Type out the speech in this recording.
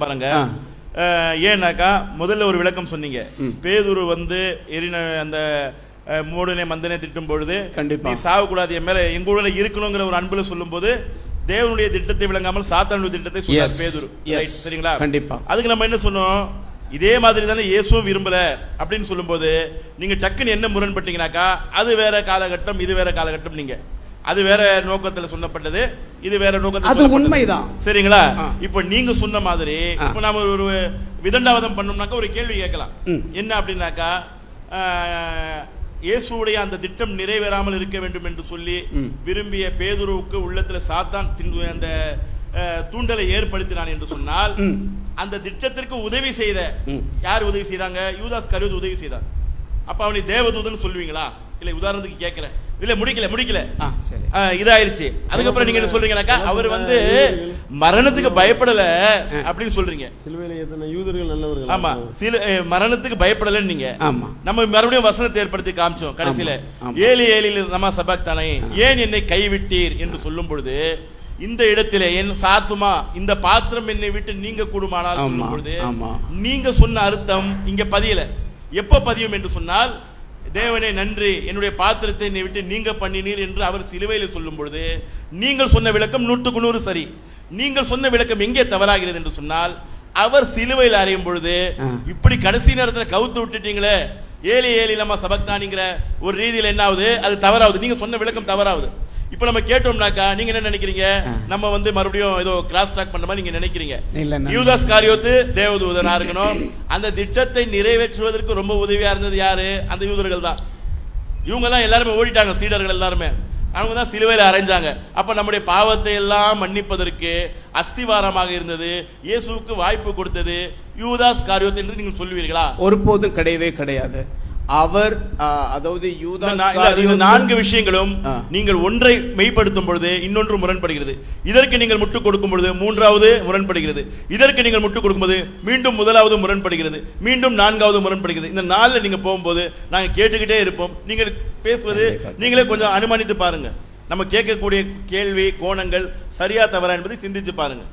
பாருங்க ஏன்னாக்கா முதல்ல ஒரு விளக்கம் சொன்னீங்க. பேதுரு வந்து எரின அந்த மூடனை மந்தனை திட்டும் பொழுது கண்டிப்பா. சாவக்கூடாது என் மேல எங்க கூட இருக்கணுங்கிற ஒரு அன்புல சொல்லும்போது தேவனுடைய திட்டத்தை விளங்காமல் சாத்தானுடைய திட்டத்தை சொன்னார். பேதுரு சரிங்களா கண்டிப்பா. அதுக்கு நம்ம என்ன சொன்னோம் இதே மாதிரி தானே இயேசுவும் விரும்பல அப்படின்னு சொல்லும்போது நீங்க டக்குன்னு என்ன முரண்பட்டீங்கன்னாக்கா அது வேற காலகட்டம் இது வேற காலகட்டம் நீங்க அது வேற நோக்கத்துல சொன்னப்பட்டது இது வேற நோக்கத்துல அது சொல்லப்பட்டது. உண்மைதான். சரிங்களா. இப்ப நீங்க சொன்ன மாதிரி. இப்ப நாம ஒரு விதண்டாவதம் பண்ணோம்னாக்கா ஒரு கேள்வி கேட்கலாம். என்ன அப்படின்னாக்கா ஆஹ், இயேசுவுடைய அந்த திட்டம் நிறைவேறாமல் இருக்க வேண்டும் என்று சொல்லி. விரும்பிய பேதுருவுக்கு உள்ளத்துல சாத்தான் அந்த தூண்டலை ஏற்படுத்தினான் என்று சொன்னால். அந்த திட்டத்திற்கு உதவி செய்த. யார் உதவி செய்தாங்க யூதாஸ் கருது உதவி செய்தார் அப்ப அவனை தேவதூதன் சொல்லுவீங்களா இல்ல உதாரணத்துக்கு கேட்கிறேன் இல்ல முடிக்கல முடிக்கல. இதாயிருச்சு. அதுக்கப்புறம் நீங்க என்ன சொல்றீங்கன்னாக்கா அவர் வந்து மரணத்துக்கு பயப்படல அப்படின்னு சொல்றீங்க. சிலுவையில் எத்தனை யூதர்கள் நல்லவர்கள் ஆமா சில மரணத்துக்கு பயப்படலன்னு நீங்க ஆமா. நம்ம மறுபடியும் வசனத்தை ஏற்படுத்தி காமிச்சோம் கடைசியில. ஏழு ஏழில் நம்ம சபாக்தானே ஏன் என்னை கைவிட்டீர் என்று சொல்லும் பொழுது இந்த இடத்திலே என் சாத்துமா இந்த பாத்திரம் என்னை விட்டு நீங்க கூடுமானால் ஆமா, சொல்லும் பொழுது. நீங்க சொன்ன அர்த்தம் இங்க பதியல. எப்ப பதியும் என்று சொன்னால் தேவனே நன்றி. என்னுடைய பாத்திரத்தை என்னை விட்டு நீங்க பண்ணினீர் என்று அவர் சிலுவையில் சொல்லும் பொழுது நீங்கள் சொன்ன விளக்கம் நூற்றுக்கு நூறு சரி. நீங்கள் சொன்ன விளக்கம் எங்கே தவறாகிறது? என்று சொன்னால் அவர் சிலுவையில் அறையும் பொழுது. இப்படி கடைசி நேரத்துல கவுத்து விட்டுட்டீங்களே. ஏழி ஏழி நம்ம சபக்தானிங்கிற ஒரு ரீதியில் என்ன ஆகுது அது தவறாகுது நீங்க சொன்ன விளக்கம் தவறாகுது இப்ப நம்ம கேட்டோம்னாக்கா நீங்க என்ன நினைக்கிறீங்க. நம்ம வந்து மறுபடியும் ஏதோ கிராஸ் டாக் பண்ற மாதிரி நீங்க நினைக்கிறீங்க. யூதாஸ் காரியோத்து தேவதூதனா இருக்கணும். அந்த திட்டத்தை நிறைவேற்றுவதற்கு ரொம்ப உதவியா இருந்தது யாரு? அந்த யூதர்கள் தான். இவங்க எல்லாம் எல்லாருமே ஓடிட்டாங்க சீடர்கள் எல்லாருமே. அவங்க தான் சிலுவையில் அரைஞ்சாங்க. அப்ப நம்முடைய பாவத்தை எல்லாம் மன்னிப்பதற்கு அஸ்திவாரமாக இருந்தது. இயேசுவுக்கு வாய்ப்பு கொடுத்தது யூதாஸ் காரியோத் என்று நீங்கள் சொல்லுவீர்களா? ஒருபோதும் கிடையவே கிடையாது. அவர் அதாவது யூதா நான்கு விஷயங்களும். நீங்கள் ஒன்றை மெய்ப்படுத்தும் பொழுது இன்னொன்று முரண்படுகிறது. இதற்கு நீங்கள் முட்டு கொடுக்கும் பொழுது மூன்றாவது முரண்படுகிறது. இதற்கு நீங்கள் முட்டு கொடுக்கும்போது மீண்டும் முதலாவது முரண்படுகிறது. மீண்டும் நான்காவது முரண்படுகிறது. இந்த நாள்ல நீங்க போகும்போது நாங்க கேட்டுக்கிட்டே இருப்போம். நீங்கள் பேசுவது நீங்களே கொஞ்சம் அனுமானித்து பாருங்க. நம்ம கேட்கக்கூடிய கேள்வி கோணங்கள் சரியா தவறா என்பதை சிந்திச்சு பாருங்க.